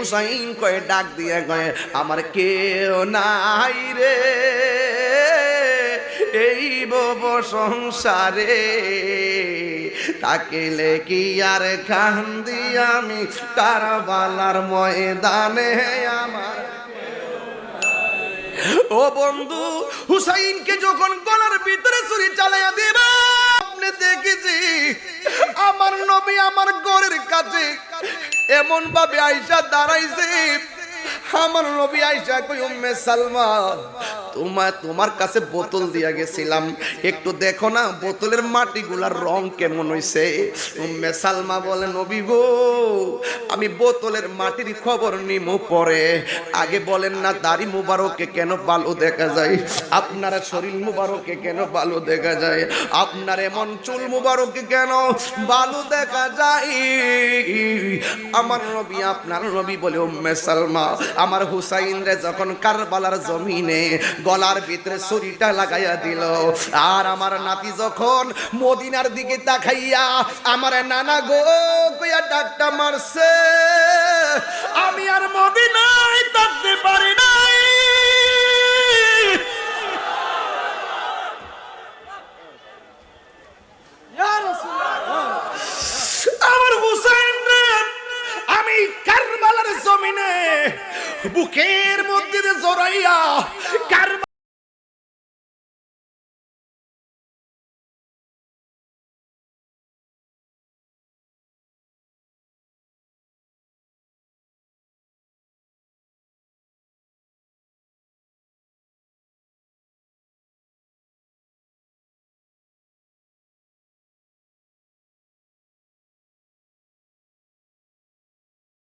হুসাইন কয়ে ডাক দিয়ে কয়ে, আমার কেউ নাই রে, এই বব সংসারে। তাকে কি আর কান্দি আমি কারবালার ময়দানে? আমার ও বন্ধু, হুসাইনকে যখন গলার ভিতরে ছুরি চালাইয়া এমন ভাবে আইসা দাঁড়াইছে। আমার নবী আইসা কই উম্মে সালমা তোমার তোমার কাছে বোতল দিয়া গেছিলাম। একটু দেখো না, বোতলের মাটিগুলার রং কেমন হইছে। উম্মে সালমা বলে, নবী গো, আমি বোতলের মাটির খবর নিমু পরে। আগে বলেন না, দাড়ি মুবারকে কেন ভালো দেখা যায়? আপনার শরীর মুবারকে কেন ভালো দেখা যায়? আপনার এমন চুল মুবারকে কেন ভালো দেখা যায়? আমার নবী, আপনার নবী বলে, উম্মে সালমা, আমার হুসাইন রে যখন কারবালার জমিনে গলার ভিতরে ছুরিটা লাগাইয়া দিল। আর আমার নাতি যখন মদিনার দিকে তাকাইয়া আমার নানা গো কইয়া ডাকটা মারছে, আমি আর মদিনায় থাকতে পারি নাই। আমার আমি কারবালার জমিনে বুকের মধ্যে জড়াইয়া